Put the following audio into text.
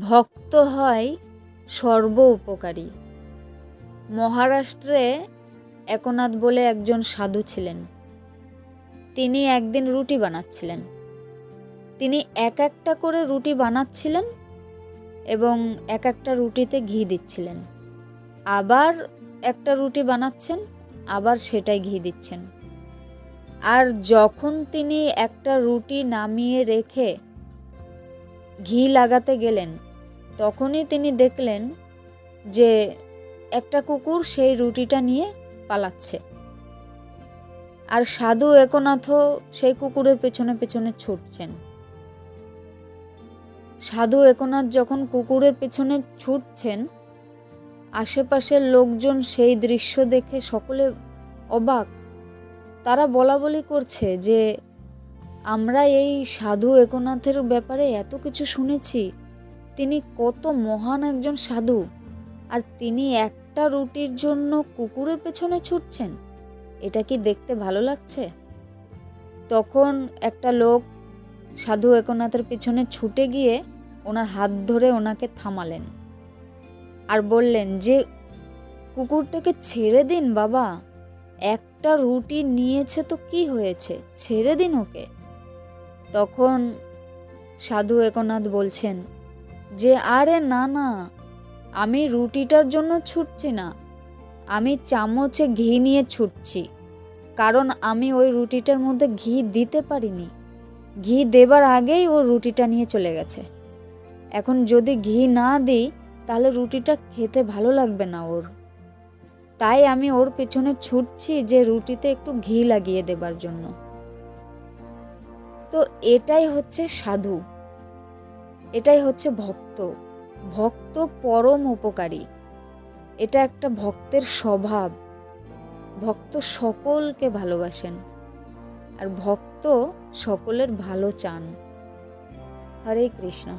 ভক্ত হয় সর্ব উপকারী। মহারাষ্ট্রে একনাথ বলে একজন সাধু ছিলেন। তিনি একদিন রুটি বানাচ্ছিলেন। তিনি এক একটা করে রুটি বানাচ্ছিলেন এবং এক একটা রুটিতে ঘি দিচ্ছিলেন। আবার একটা রুটি বানাচ্ছেন, আবার সেটাই ঘি দিচ্ছেন। আর যখন তিনি একটা রুটি নামিয়ে রেখে ঘি লাগাতে গেলেন, তখনই তিনি দেখলেন যে একটা কুকুর সেই রুটিটা নিয়ে পালাচ্ছে। আর সাধু একনাথও সেই কুকুরের পেছনে পেছনে ছুটছেন। সাধু একনাথ যখন কুকুরের পেছনে ছুটছেন, আশেপাশের লোকজন সেই দৃশ্য দেখে সকলে অবাক। তারা বলা বলি করছে যে আমরা এই সাধু একনাথের ব্যাপারে এত কিছু শুনেছি। তিনি কত মহান একজন সাধু। আর তিনি একটা রুটির জন্য কুকুরের পেছনে ছুটছেন। এটা কি দেখতে ভালো লাগছে? তখন একটা লোক সাধু একনাথের পিছনে ছুটে গিয়ে ওনার হাত ধরে ওনাকে থামালেন। আর বললেন, যে কুকুরটাকে ছেড়ে দিন বাবা। একটা রুটি নিয়েছে তো কি হয়েছে? ছেড়ে দিন ওকে। তখন সাধু একনাথ বলছেন, যে আরে না না, আমি রুটিটার জন্য ছুটছি না। আমি চামচে ঘি নিয়ে ছুটছি, কারণ আমি ওই রুটিটার মধ্যে ঘি দিতে পারিনি। ঘি দেবার আগেই ও রুটিটা নিয়ে চলে গেছে। এখন যদি ঘি না দিই, তাহলে রুটিটা খেতে ভালো লাগবে না ওর। তাই আমি ওর পেছনে ছুটছি যে রুটিতে একটু ঘি লাগিয়ে দেবার জন্য। তো এটাই হচ্ছে সাধু। এটাই হচ্ছে ভক্ত। ভক্ত পরম উপকারী। এটা একটা ভক্তের স্বভাব। ভক্ত সকলকে ভালোবাসেন। আর ভক্ত সকলের ভালো চান। হরে কৃষ্ণ।